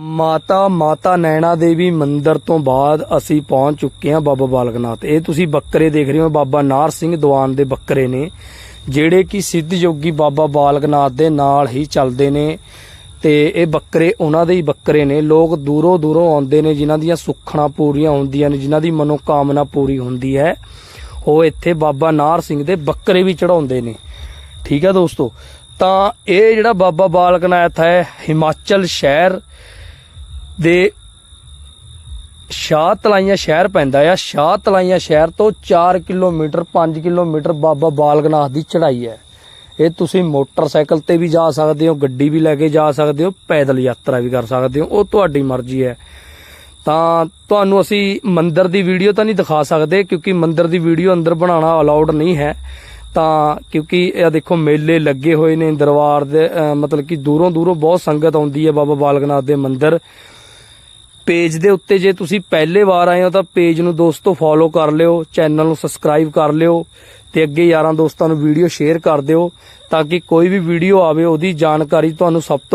ਮਾਤਾ ਮਾਤਾ ਨੈਣਾ ਦੇਵੀ ਮੰਦਿਰ ਤੋਂ ਬਾਅਦ ਅਸੀਂ ਪਹੁੰਚ ਚੁੱਕੇ ਹਾਂ ਬਾਬਾ ਬਾਲਕਨਾਥ। ਇਹ ਤੁਸੀਂ ਬੱਕਰੇ ਦੇਖ ਰਹੇ ਹੋ, ਬਾਬਾ ਨਾਰ ਸਿੰਘ ਦੀਵਾਨ ਦੇ ਬੱਕਰੇ ਨੇ, ਜਿਹੜੇ ਕਿ ਸਿੱਧ ਯੋਗੀ ਬਾਬਾ ਬਾਲਕਨਾਥ ਦੇ ਨਾਲ ਹੀ ਚੱਲਦੇ ਨੇ ਤੇ ਇਹ ਬੱਕਰੇ ਉਹਨਾਂ ਦੇ ਹੀ ਬੱਕਰੇ ਨੇ। ਲੋਕ ਦੂਰੋਂ ਦੂਰੋਂ ਆਉਂਦੇ ਨੇ, ਜਿਨ੍ਹਾਂ ਦੀਆਂ ਸੁੱਖਣਾ ਪੂਰੀਆਂ ਹੁੰਦੀਆਂ ਨੇ, ਜਿਨ੍ਹਾਂ ਦੀ ਮਨੋਕਾਮਨਾ ਪੂਰੀ ਹੁੰਦੀ ਹੈ, ਉਹ ਇੱਥੇ ਬਾਬਾ ਨਾਰ ਸਿੰਘ ਦੇ ਬੱਕਰੇ ਵੀ ਚੜਾਉਂਦੇ ਨੇ। ਠੀਕ ਹੈ ਦੋਸਤੋ, ਤਾਂ ਇਹ ਜਿਹੜਾ ਬਾਬਾ ਬਾਲਕਨਾਥ ਹੈ, ਹਿਮਾਚਲ ਸ਼ਹਿਰ ਦੇ ਸ਼ਾਹ ਤਲਾਈਆਂ ਸ਼ਹਿਰ ਪੈਂਦਾ ਆ। ਸ਼ਾਹ ਤਲਾਈਆਂ ਸ਼ਹਿਰ ਤੋਂ 4 ਕਿਲੋਮੀਟਰ 5 ਕਿਲੋਮੀਟਰ ਬਾਬਾ ਬਾਲਕਨਾਥ ਦੀ ਚੜ੍ਹਾਈ ਹੈ। ਇਹ ਤੁਸੀਂ ਮੋਟਰਸਾਈਕਲ ਤੇ ਵੀ ਜਾ ਸਕਦੇ ਹੋ, ਗੱਡੀ ਵੀ ਲੈ ਕੇ ਜਾ ਸਕਦੇ ਹੋ, ਪੈਦਲ ਯਾਤਰਾ ਵੀ ਕਰ ਸਕਦੇ ਹੋ, ਉਹ ਤੁਹਾਡੀ ਮਰਜ਼ੀ ਹੈ। ਤਾਂ ਤੁਹਾਨੂੰ ਅਸੀਂ ਮੰਦਿਰ ਦੀ ਵੀਡੀਓ ਤਾਂ ਨਹੀਂ ਦਿਖਾ ਸਕਦੇ, ਕਿਉਂਕਿ ਮੰਦਿਰ ਦੀ ਵੀਡੀਓ ਅੰਦਰ ਬਣਾਉਣਾ ਅਲਾਉਡ ਨਹੀਂ ਹੈ। ਤਾਂ ਕਿਉਂਕਿ ਇਹ ਦੇਖੋ ਮੇਲੇ ਲੱਗੇ ਹੋਏ ਨੇ ਦਰਬਾਰ ਦੇ ਮਤਲਬ ਕਿ ਦੂਰੋਂ ਦੂਰੋਂ ਬਹੁਤ ਸੰਗਤ ਆਉਂਦੀ ਹੈ ਬਾਬਾ ਬਾਲਕਨਾਥ ਦੇ ਮੰਦਿਰ। ਪੇਜ ਦੇ ਉੱਤੇ ਜੇ ਤੁਸੀਂ ਪਹਿਲੇ ਵਾਰ ਆਏ ਹੋ ਤਾਂ ਪੇਜ ਨੂੰ ਦੋਸਤੋ ਫੋਲੋ ਕਰ ਲਿਓ ਚੈਨਲ ਨੂੰ ਸਬਸਕ੍ਰਾਈਬ ਕਰ ਲਿਓ ਤੇ ਅੱਗੇ ਯਾਰਾਂ ਦੋਸਤਾਂ ਨੂੰ ਵੀਡੀਓ ਸ਼ੇਅਰ ਕਰ ਦਿਓ ਤਾਂ ਕਿ ਕੋਈ ਵੀ ਵੀਡੀਓ ਆਵੇ, ਉਹਦੀ ਜਾਣਕਾਰੀ ਤੁਹਾਨੂੰ ਸਭ ਤੋਂ